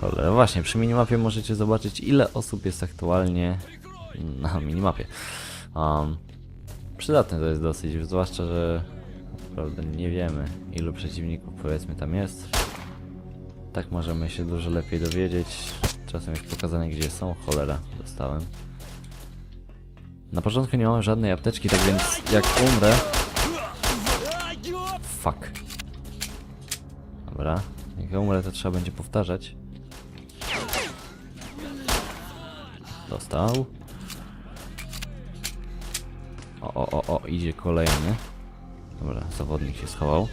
Cholera, właśnie, przy minimapie możecie zobaczyć ile osób jest aktualnie na minimapie. Um, przydatne to jest dosyć, zwłaszcza, że naprawdę nie wiemy ilu przeciwników powiedzmy tam jest. Tak możemy się dużo lepiej dowiedzieć. Czasem jest pokazane gdzie są, cholera, dostałem. Na początku nie mam żadnej apteczki, tak więc jak umrę... Fuck. Dobra, jak ja umrę to trzeba będzie powtarzać. Dostał. O, o, o, o, idzie kolejny. Dobra, zawodnik się schował.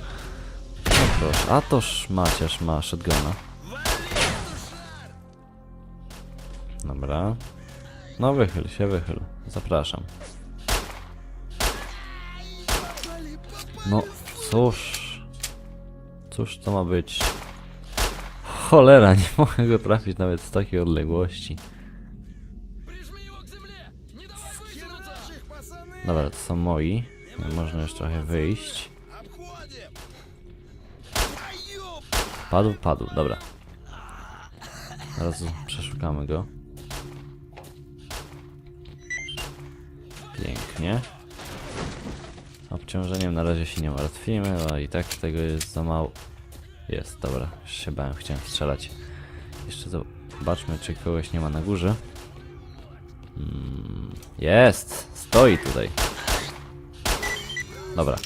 No proszę, a toż Maciaż ma shotguna. Dobra. No wychyl się, wychyl. Zapraszam. No, cóż. Cóż to ma być? Cholera, nie mogę go trafić nawet z takiej odległości. Dobra, to są moi. Można już trochę wyjść. Padł, padł, dobra. Teraz przeszukamy go. Pięknie. Obciążeniem na razie się nie martwimy, a i tak tego jest za mało. Jest, dobra, już się bałem, chciałem strzelać. Jeszcze zobaczmy, czy kogoś nie ma na górze. Mm, jest! Stoi tutaj. Dobra.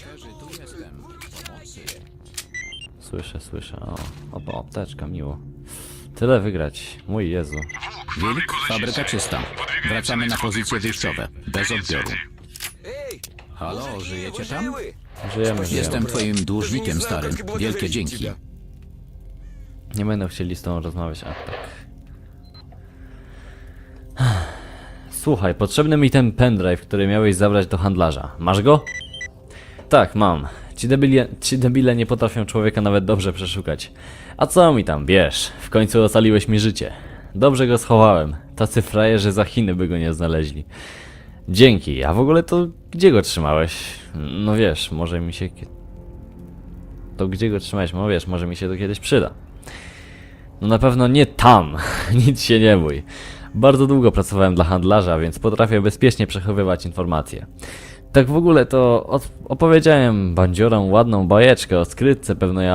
Słyszę, słyszę. O, o, apteczka, miło. Tyle wygrać. Mój Jezu. Wilk, fabryka czysta. Wracamy na pozycje wyjściowe. Bez odbioru. Halo, żyjecie tam? Żyjemy, żyjemy. Jestem twoim dłużnikiem, stary. Wielkie dzięki. Nie będę chcieli z tobą rozmawiać, a tak. Słuchaj, potrzebny mi ten pendrive, który miałeś zabrać do handlarza. Masz go? Tak, mam. Ci debile, ci debile nie potrafią człowieka nawet dobrze przeszukać. A co mi tam, bierz. W końcu ocaliłeś mi życie. Dobrze go schowałem. Tacy frajerzy za Chiny by go nie znaleźli. Dzięki, a w ogóle to gdzie go trzymałeś? No wiesz, może mi się... To gdzie go trzymałeś? No wiesz, może mi się to kiedyś przyda. No na pewno nie tam. Nic się nie bój. Bardzo długo pracowałem dla handlarza, więc potrafię bezpiecznie przechowywać informacje. Tak w ogóle to opowiedziałem bandziorom ładną bajeczkę o skrytce pewnej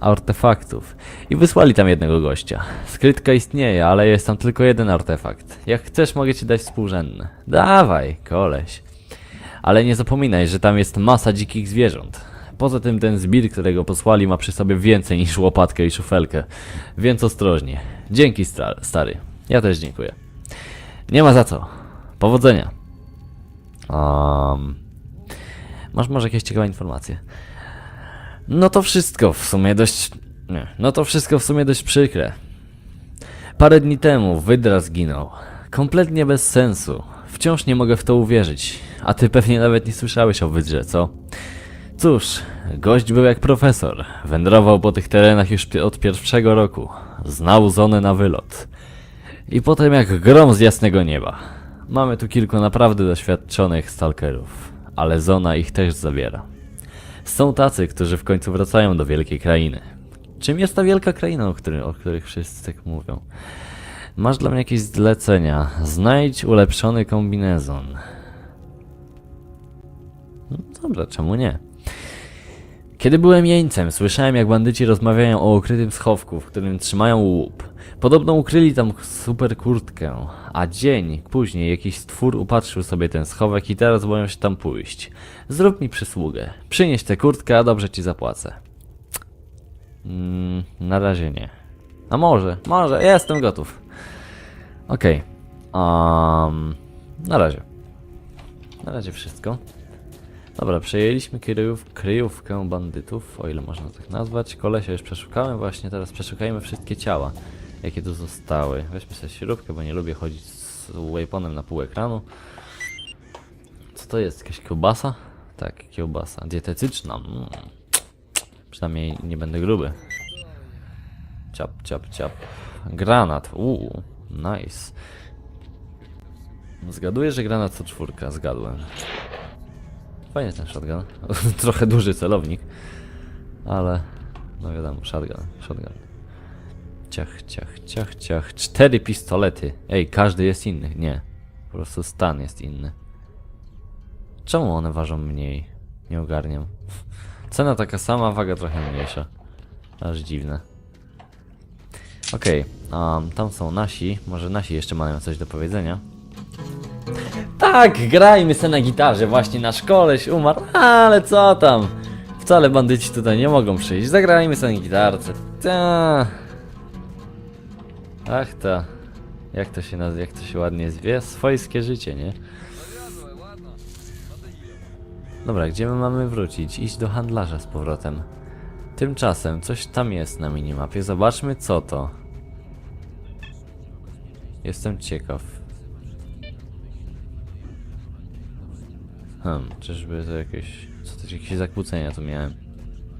artefaktów i wysłali tam jednego gościa. Skrytka istnieje, ale jest tam tylko jeden artefakt. Jak chcesz, mogę ci dać współrzędny. Dawaj, koleś. Ale nie zapominaj, że tam jest masa dzikich zwierząt. Poza tym ten zbir, którego posłali, ma przy sobie więcej niż łopatkę i szufelkę. Więc ostrożnie. Dzięki, stary. Ja też dziękuję. Nie ma za co. Powodzenia. Um, masz może jakieś ciekawe informacje? No to wszystko w sumie dość... Nie, no to wszystko w sumie dość przykre. Parę dni temu Wydra zginął. Kompletnie bez sensu. Wciąż nie mogę w to uwierzyć. A ty pewnie nawet nie słyszałeś o Wydrze, co? Cóż, gość był jak profesor. Wędrował po tych terenach już od pierwszego roku. Znał zonę na wylot. I potem jak grom z jasnego nieba. Mamy tu kilku naprawdę doświadczonych stalkerów, ale zona ich też zabiera. Są tacy, którzy w końcu wracają do wielkiej krainy. Czym jest ta wielka kraina, o, której, o których wszyscy tak mówią? Masz dla mnie jakieś zlecenia. Znajdź ulepszony kombinezon. No dobra, czemu nie? Kiedy byłem jeńcem, słyszałem jak bandyci rozmawiają o ukrytym schowku, w którym trzymają łup. Podobno ukryli tam super kurtkę, a dzień później jakiś stwór upatrzył sobie ten schowek i teraz boją się tam pójść. Zrób mi przysługę. Przynieś tę kurtkę, a dobrze ci zapłacę. Mm, na razie nie. A może, może, jestem gotów. Okej. Um, na razie. Na razie wszystko. Dobra, przejęliśmy kryjów, kryjówkę bandytów, o ile można tak nazwać. Kolesia już przeszukałem właśnie, teraz przeszukajmy wszystkie ciała, jakie tu zostały. Weźmy sobie śrubkę, bo nie lubię chodzić z wayponem na pół ekranu. Co to jest? Jakaś kiełbasa? Tak, kiełbasa. Dietetyczna. Mm. Przynajmniej nie będę gruby. Ciap, ciap, ciap. Granat. Uuu, nice. Zgaduję, że granat to czwórka. Zgadłem. Fajnie ten shotgun. Trochę duży celownik. Ale, no wiadomo, shotgun, shotgun. Ciach, ciach, ciach, ciach. Cztery pistolety. Ej, każdy jest inny. Nie. Po prostu stan jest inny. Czemu one ważą mniej? Nie ogarniam. Cena taka sama, waga trochę mniejsza. Aż dziwne. Okej, um, tam są nasi. Może nasi jeszcze mają coś do powiedzenia. Tak, grajmy se na gitarze. Właśnie nasz koleś umarł, ale co tam? Wcale bandyci tutaj nie mogą przyjść. Zagrajmy sobie na gitarce. Ta. Ach ta. Jak to się nazywa, jak to się ładnie zwie? Swojskie życie, nie? Dobra, gdzie my mamy wrócić? Iść do handlarza z powrotem. Tymczasem coś tam jest na minimapie. Zobaczmy co to. Jestem ciekaw. Hmm, czyżby to jakieś... Co to jakieś zakłócenia tu miałem?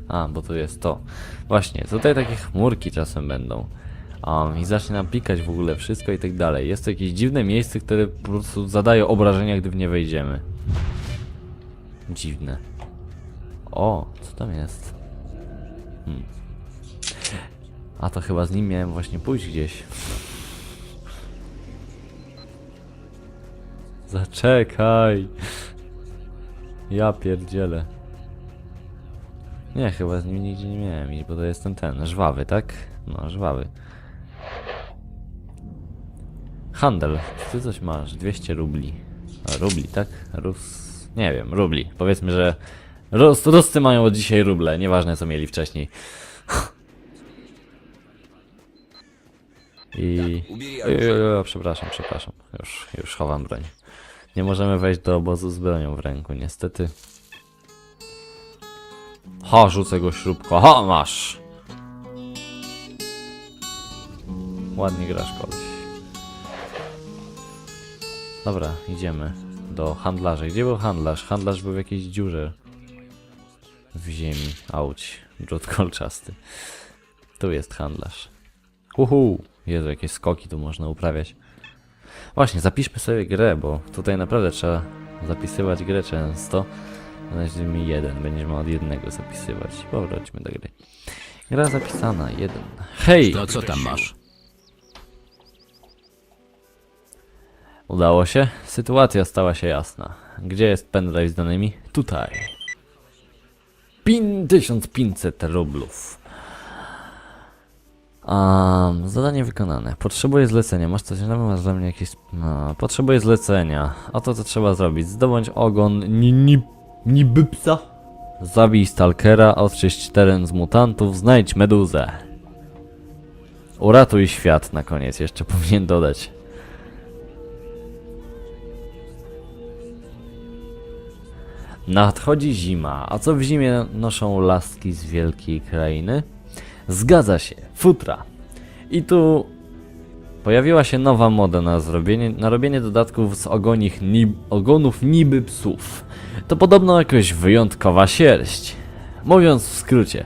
A, bo tu jest to. Właśnie, tutaj takie chmurki czasem będą. Um, I zacznie nam pikać w ogóle wszystko i tak dalej. Jest to jakieś dziwne miejsce, które po prostu zadaje obrażenia, gdy w nie wejdziemy. Dziwne. O, co tam jest? Hmm. A to chyba z nim miałem właśnie pójść gdzieś. Zaczekaj. Ja pierdzielę. Nie, chyba z nim nigdzie nie miałem iść, bo to jest ten ten, żwawy, tak? No, żwawy. Handel. Ty coś masz, 200 rubli. A, rubli, tak? Rus... Nie wiem, rubli. Powiedzmy, że Rus, Ruscy mają od dzisiaj ruble, nieważne co mieli wcześniej. I... Jo, jo, przepraszam, przepraszam. Już, już chowam broń. Nie możemy wejść do obozu z bronią w ręku, niestety. Ha, rzucę go śrubko. Ha, masz! Ładnie grasz, koleś. Dobra, idziemy do handlarza. Gdzie był handlarz? Handlarz był w jakiejś dziurze w ziemi. Auć, drut kolczasty. Tu jest handlarz. Uhu! Jezu, jakieś skoki tu można uprawiać. Właśnie, zapiszmy sobie grę, bo tutaj naprawdę trzeba zapisywać grę często. Mi jeden, będziemy od jednego zapisywać. Powróćmy do gry. Gra zapisana, jeden. Hej! To co tam masz? Udało się? Sytuacja stała się jasna. Gdzie jest pendrive z danymi? Tutaj. Pin 1500 rublów. Um, zadanie wykonane. Potrzebuję zlecenia. Masz coś na masz dla mnie jakieś... No, potrzebuję zlecenia. A to co trzeba zrobić? Zdobądź ogon ni, ni, niby psa. Zabij stalkera, odczyść teren z mutantów, znajdź meduzę. Uratuj świat na koniec, jeszcze powinien dodać. Nadchodzi zima, a co w zimie noszą laski z wielkiej krainy? Zgadza się, futra. I tu pojawiła się nowa moda na zrobienie, na robienie dodatków z ogonich nib, ogonów niby psów. To podobno jakoś wyjątkowa sierść. Mówiąc w skrócie,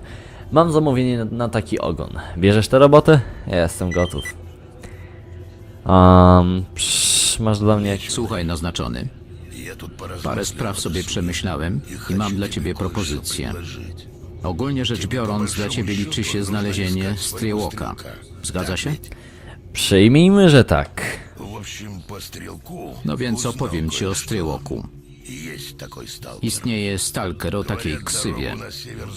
mam zamówienie na, na taki ogon. Bierzesz tę robotę? Ja jestem gotów. Um, psz, masz dla mnie jakiś... Słuchaj, naznaczony. Parę spraw sobie przemyślałem i mam dla ciebie propozycję. Ogólnie rzecz biorąc, dla ciebie liczy się znalezienie strzałka. Zgadza się? Przyjmijmy, że tak. No więc opowiem ci o strzałku. Istnieje stalker o takiej ksywie.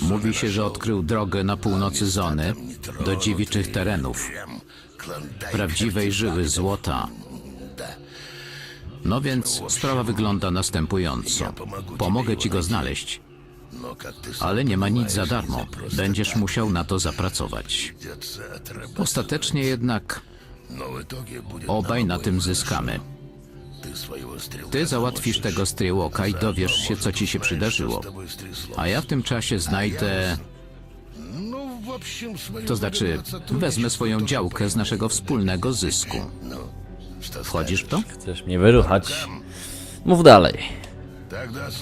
Mówi się, że odkrył drogę na północy zony do dziewiczych terenów, prawdziwej żyły złota. No więc sprawa wygląda następująco. Pomogę ci go znaleźć, ale nie ma nic za darmo. Będziesz musiał na to zapracować. Ostatecznie jednak obaj na tym zyskamy. Ty załatwisz tego Streewoka i dowiesz się, co ci się przydarzyło. A ja w tym czasie znajdę... To znaczy, wezmę swoją działkę z naszego wspólnego zysku. Wchodzisz w to? Chcesz mnie wyruchać? Mów dalej.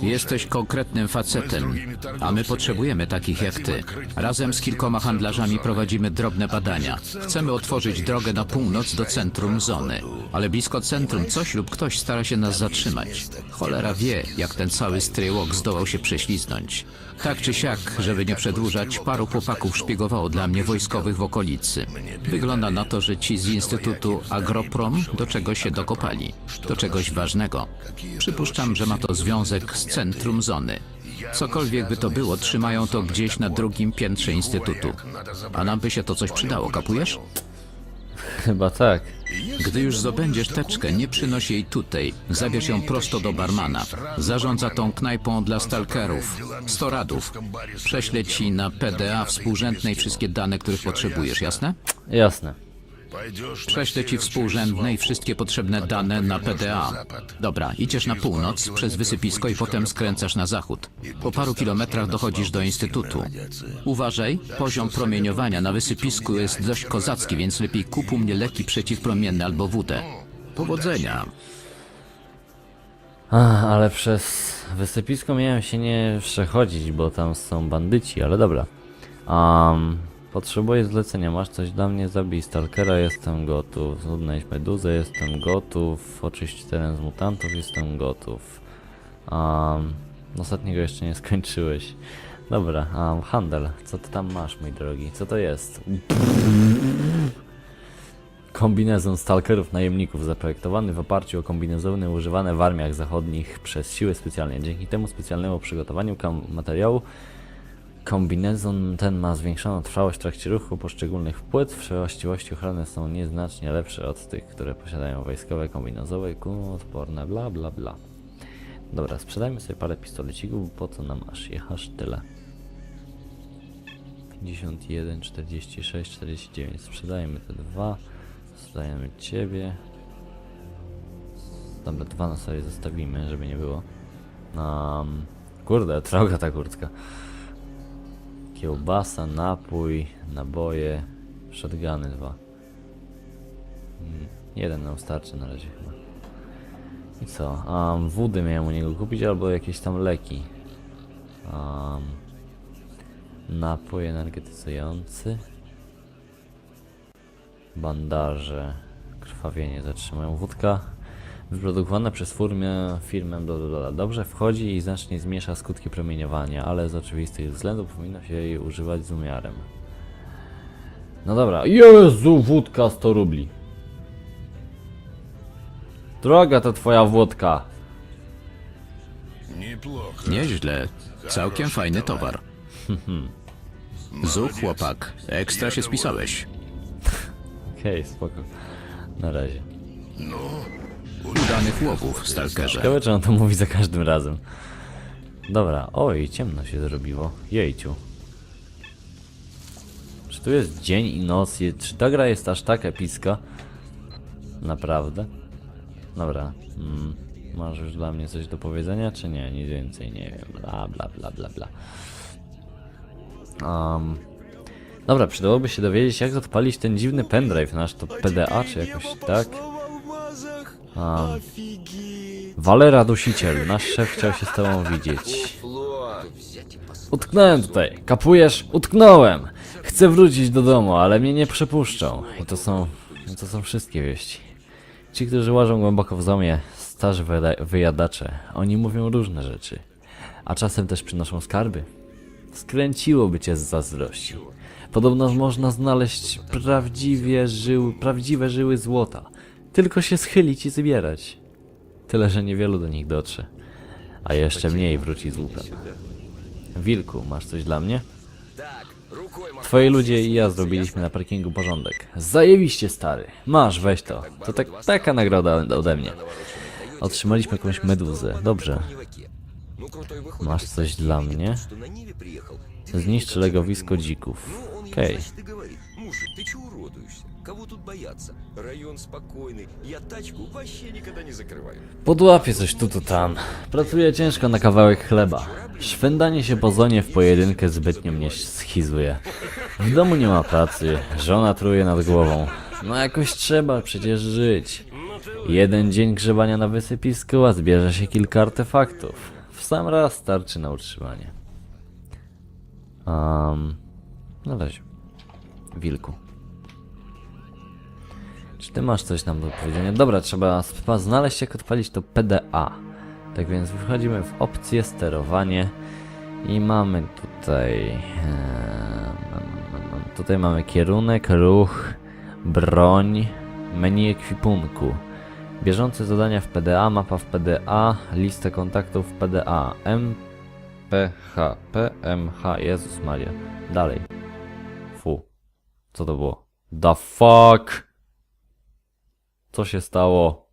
Jesteś konkretnym facetem, a my potrzebujemy takich jak ty. Razem z kilkoma handlarzami prowadzimy drobne badania. Chcemy otworzyć drogę na północ do centrum zony, ale blisko centrum coś lub ktoś stara się nas zatrzymać. Cholera wie, jak ten cały stryłok zdołał się prześliznąć. Tak czy siak, żeby nie przedłużać, paru chłopaków szpiegowało dla mnie wojskowych w okolicy. Wygląda na to, że ci z Instytutu Agroprom do czego się dokopali. Do czegoś ważnego. Przypuszczam, że ma to związek z centrum zony. Cokolwiek by to było, trzymają to gdzieś na drugim piętrze Instytutu. A nam by się to coś przydało, kapujesz? Chyba tak. Gdy już zdobędziesz teczkę, nie przynoś jej tutaj. Zabierz ją prosto do barmana. Zarządza tą knajpą dla stalkerów. 100 radów. Prześlę ci na PDA współrzędnej wszystkie dane, których potrzebujesz, jasne? Jasne. Prześlę ci współrzędnej wszystkie potrzebne dane na PDA. Dobra, idziesz na północ, przez wysypisko i potem skręcasz na zachód. Po paru kilometrach dochodzisz do instytutu. Uważaj, poziom promieniowania na wysypisku jest dość kozacki, więc lepiej kup u mnie leki przeciwpromienne albo wódę. Powodzenia. Ach, ale przez wysypisko miałem się nie przechodzić, bo tam są bandyci, ale dobra. Um, potrzebuję zlecenia, masz coś dla mnie? Zabij Stalkera, jestem gotów. Odnaleźć Meduzę, jestem gotów. Oczyść teren z mutantów, jestem gotów. Um, ostatniego jeszcze nie skończyłeś. Dobra, um, handel, co ty tam masz, mój drogi? Co to jest? Kombinezon stalkerów najemników zaprojektowany w oparciu o kombinezony używane w armiach zachodnich przez siły specjalne. Dzięki temu specjalnemu przygotowaniu materiału kombinezon ten ma zwiększoną trwałość w trakcie ruchu poszczególnych płyt. Właściwości ochrony są nieznacznie lepsze od tych, które posiadają wojskowe kombinezowe, kuloodporne, bla bla bla. Dobra, sprzedajmy sobie parę pistolecików, po co nam aż jechasz tyle. 51, 46, 49. Sprzedajemy te dwa. Sprzedajemy ciebie. Dobra, dwa na sobie zostawimy, żeby nie było. Um, kurde, droga ta kurtka. Kiełbasa, napój, naboje, shotguny dwa. Hmm, jeden nam starczy na razie chyba. I co? Um, wody miałem u niego kupić albo jakieś tam leki. Um, napój energetyzujący. Bandaże, krwawienie zatrzymują. Wódka wyprodukowane przez firmę, firmę bla, bla, bla, dobrze wchodzi i znacznie zmniejsza skutki promieniowania, ale z oczywistych względów powinno się jej używać z umiarem. No dobra, Jezu, wódka 100 rubli. Droga to twoja wódka. Nieźle, całkiem fajny towar. Zu chłopak, ekstra się spisałeś. Okej, okay, spoko. Na razie. No. Udanych łowów, stalkerze. Ciekawe, czy on to mówi za każdym razem. Dobra, oj, ciemno się zrobiło. Jejciu. Czy tu jest dzień i noc? Czy ta gra jest aż tak epicka? Naprawdę? Dobra. Mm. Masz już dla mnie coś do powiedzenia, czy nie? Nic więcej nie wiem. Bla, bla, bla, bla, bla. Um. Dobra, przydałoby się dowiedzieć, jak odpalić ten dziwny pendrive nasz, to PDA, czy jakoś tak? Um. Walera Dusiciel, nasz szef chciał się z tobą widzieć. Utknąłem tutaj. Kapujesz? Utknąłem. Chcę wrócić do domu, ale mnie nie przepuszczą. I to są... to są wszystkie wieści. Ci, którzy łażą głęboko w zomie, starzy wyjadacze, oni mówią różne rzeczy. A czasem też przynoszą skarby. Skręciłoby cię z zazdrości. Podobno można znaleźć prawdziwie żyły, prawdziwe żyły złota. Tylko się schylić i zbierać. Tyle, że niewielu do nich dotrze. A jeszcze mniej wróci z łupem. Wilku, masz coś dla mnie? Twoi ludzie i ja zrobiliśmy na parkingu porządek. Zajebiście, stary. Masz, weź to. To tak, taka nagroda ode mnie. Otrzymaliśmy jakąś meduzę. Dobrze. Masz coś dla mnie? Zniszcz legowisko dzików. Okej. Okay. Кого тут бояться? Район спокойный, я тачку вообще никогда не закрываю. Podłapię coś tu, tu, tam. Pracuję ciężko na kawałek chleba. Szwendanie się po zonie w pojedynkę zbytnio mnie schizuje. W domu nie ma pracy, żona truje nad głową. No jakoś trzeba przecież żyć. Jeden dzień grzebania na wysypisku, a zbierze się kilka artefaktów. w sam raz starczy na utrzymanie. Um, na razie. Wilku. Czy ty masz coś nam do powiedzenia? Dobra, trzeba znaleźć jak odpalić to PDA. Tak więc wchodzimy w opcję sterowanie i mamy tutaj... em, tutaj mamy kierunek, ruch, broń, menu ekwipunku. Bieżące zadania w PDA, mapa w PDA, listę kontaktów w PDA. MPH, PMH, Jezus Maria. Dalej. Fu. Co to było? The fuck? Co się stało?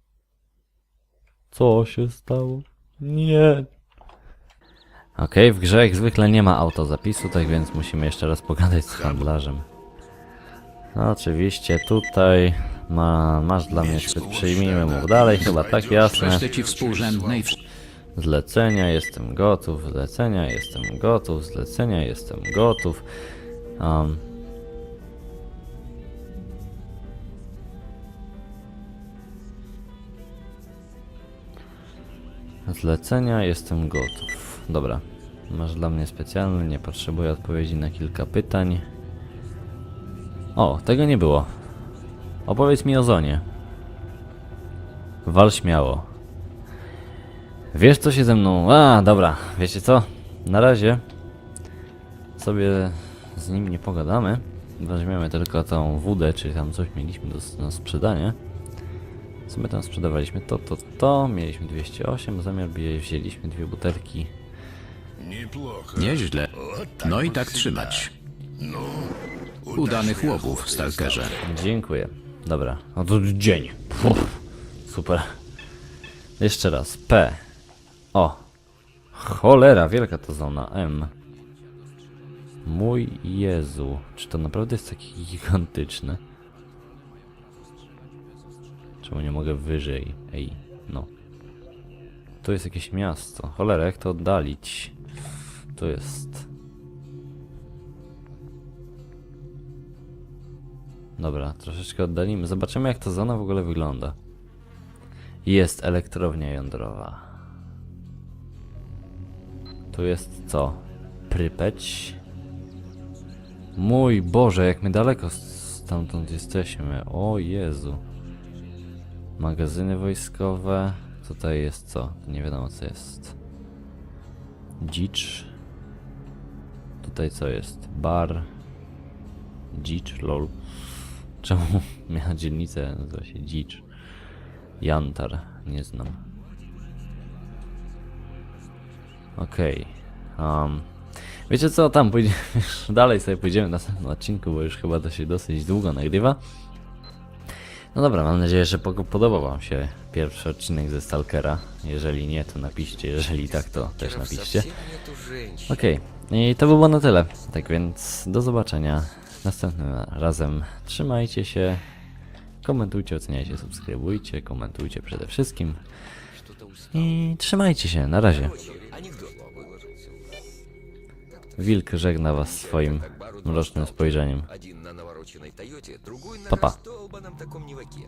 Co się stało? Nie. Okej, w grze jak zwykle nie ma autozapisu, tak więc musimy jeszcze raz pogadać z handlarzem. No, oczywiście tutaj ma, masz dla mnie świat, przyjmijmy mu dalej, chyba tak jasne. Ci współrzędnej w... Zlecenia, jestem gotów, zlecenia, jestem gotów, zlecenia, jestem gotów. Um, zlecenia, jestem gotów. Dobra. Masz dla mnie specjalny, nie potrzebuję odpowiedzi na kilka pytań. O, tego nie było. Opowiedz mi o zonie. Wal śmiało. Wiesz co się ze mną... A, dobra, wiecie co? Na razie sobie z nim nie pogadamy. Weźmiemy tylko tą wódę, czy tam coś mieliśmy do, na sprzedanie. Z tam sprzedawaliśmy to, to, to. Mieliśmy 208, zamiar bije, wzięliśmy dwie butelki. Nieźle. No i tak, tak trzymać. Udanych łowów, Stalkerze. Dziękuję. Dobra, no to dzień. Puf, super. Jeszcze raz. P. O. Cholera, wielka to zona. M. Mój Jezu. Czy to naprawdę jest taki gigantyczny? Czemu nie mogę wyżej? Ej, no. Tu jest jakieś miasto. Cholera, jak to oddalić? Tu jest. Dobra, troszeczkę oddalimy. Zobaczymy jak ta zona w ogóle wygląda. Jest elektrownia jądrowa. Tu jest co? Prypeć. Mój Boże, jak my daleko stamtąd jesteśmy. O Jezu. Magazyny wojskowe. Tutaj jest co? Nie wiadomo co jest. Dzicz. Tutaj co jest? Bar. Dzicz, lol. Czemu miała dzielnicę nazywa się Dzicz? Jantar, nie znam. Okej. Um, wiecie co, tam pójdziemy, dalej sobie pójdziemy na następnym odcinku, bo już chyba to się dosyć długo nagrywa. No dobra, mam nadzieję, że podobał Wam się pierwszy odcinek ze Stalkera. Jeżeli nie, to napiszcie, jeżeli tak, to też napiszcie. Okej, okay. i to by było na tyle. Tak więc do zobaczenia następnym razem. Trzymajcie się, komentujcie, oceniajcie, subskrybujcie, komentujcie przede wszystkim. I trzymajcie się, na razie. Wilk żegna Was swoim mrocznym spojrzeniem. Навороченной Тойоте, другой на Па-па. раздолбанном таком Ниваке.